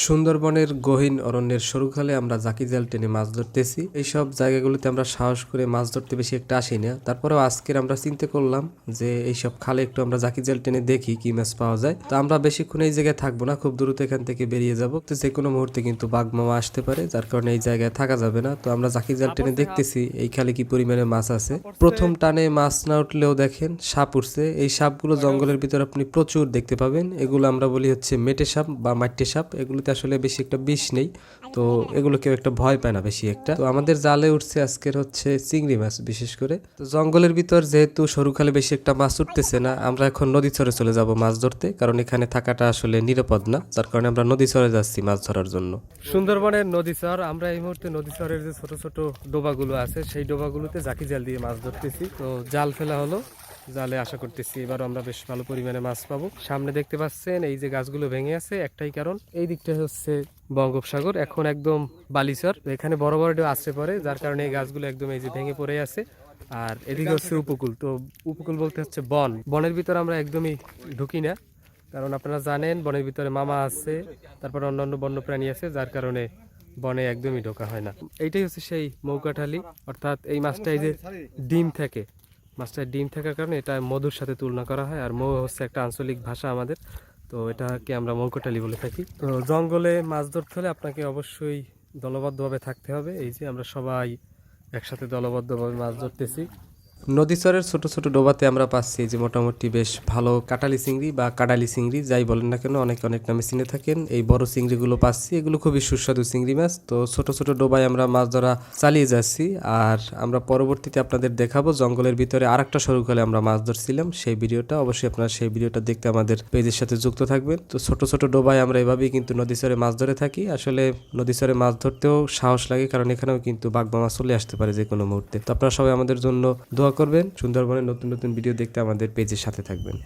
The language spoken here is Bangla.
সুন্দরবনের গহীন অরণ্যের সরুখালে আমরা জাকি জাল টেনে মাছ ধরতেছি। এইসব জায়গাগুলোতে আমরা সাহস করে মাছ ধরতে বেশি একটা আসি না তারপরেও আজকের আমরা চিন্তা করলাম যে এইসব খালে একটু আমরা জাকি জাল টেনে দেখি কি মাছ পাওয়া যায়। তো আমরা বেশিক্ষণ এই জায়গায় থাকব না খুব দ্রুত এখান থেকে বেরিয়ে যাব। তো যে কোনো মুহূর্তে কিন্তু বাঘ মামা আসতে পারে যার কারণে এই জায়গায় থাকা যাবে না। তো আমরা জাকি জাল টেনে দেখতেছি এই খালে কি পরিমাণে মাছ আছে। প্রথম টানে মাছ না উঠলেও দেখেন সাপ উঠছে। এই সাপগুলো জঙ্গলের ভিতরে আপনি প্রচুর দেখতে পাবেন। এগুলো আমরা বলি হচ্ছে মেটে সাপ বা মাট্টে সাপ। এগুলোতে আসলে বেশি একটা বিষ নেই। তো এগুলো কেউ একটা ভয় পায় না বেশি একটা। তো আমাদের জালে উঠছে আজকের হচ্ছে চিংড়ি মাছ বিশেষ করে। তো জঙ্গলের ভিতর যেহেতু সরুখালে বেশি একটা মাছ উঠতেছে না, আমরা এখন নদী চরে চলে যাব মাছ ধরতে। কারণ এখানে থাকাটা আসলে নিরাপদ না, যার কারণে আমরা নদী চরে যাচ্ছি মাছ ধরার জন্য। সুন্দরবনের নদী চর, আমরা এই মুহূর্তে নদী চরের যে ছোট ছোট ডোবাগুলো আছে, সেই ডোবাগুলোতে জাকি জাল দিয়ে মাছ ধরতেছি। তো জাল ফেলা হলো। জালে আশা করতেছি এবার আমরা বেশ ভালো পরিমাণে মাছ পাবো। সামনে দেখতে পাচ্ছেন, এই যে গাছগুলো ভেঙে আছে, একটাই কারণ, এই দিকটা হচ্ছে বঙ্গোপসাগর, এখন একদম বালিচর। এখানে বড় বড় ঢেউ আসতে পারে, যার কারণে এই গাছগুলো একদম এই যে ভেঙে পড়ে আছে। আর এদিকে হচ্ছে উপকূল, তো উপকূল বলতে হচ্ছে বন। বনের ভিতর আমরা একদমই ঢুকি না, কারণ আপনারা জানেন, বনের ভিতরে মামা আছে, তারপর অন্যান্য বন্য প্রাণী আছে, যার কারণে বনে একদমই ঢোকা হয় না। এইটাই হচ্ছে সেই মৌকাঠালি, অর্থাৎ এই মাছটা এই যে ডিম থেকে মাছটা ডিম থাকার কারণে এটা মধুর সাথে তুলনা করা হয়, আর মৌ হচ্ছে একটা আঞ্চলিক ভাষা আমাদের। তো এটাকে আমরা মৌকোটালি বলে থাকি। তো জঙ্গলে মাছ ধরতে হলে আপনাকে অবশ্যই দলবদ্ধভাবে থাকতে হবে। এই যে আমরা সবাই একসাথে দলবদ্ধভাবে মাছ ধরতেছি। নদীচরের ছোট ছোট ডোবাতে আমরা পাচ্ছি যে মোটামুটি বেশ ভালো কাটালি চিংড়ি বা কাডালি চিংড়ি, যাই বলেন না কেন, অনেকে অনেক নামে চিনে থাকেন। এই বড় চিংড়িগুলো পাচ্ছি। এগুলো খুবই সুস্বাদু চিংড়ি মাছ। তো ছোট ছোট ডোবায় আমরা মাছ ধরা চালিয়ে যাচ্ছি। আর আমরা পরবর্তীতে আপনাদের দেখাবো জঙ্গলের ভিতরে আর একটা সরু খালে আমরা মাছ ধরছিলাম। সেই ভিডিওটা অবশ্যই আপনারা সেই ভিডিওটা দেখতে আমাদের পেজের সাথে যুক্ত থাকবেন। তো ছোট ছোট ডোবায় আমরা এভাবেই কিন্তু নদীচরে মাছ ধরে থাকি। আসলে নদীচরে মাছ ধরতেও সাহস লাগে, কারণ এখানেও কিন্তু বাঘ মাছ চলে আসতে পারে যে কোনো মুহূর্তে। তো আপনারা সবাই আমাদের জন্য দোয়া করবেন। সুন্দরবনের নতুন নতুন ভিডিও দেখতে আমাদের পেজের সাথে থাকবেন।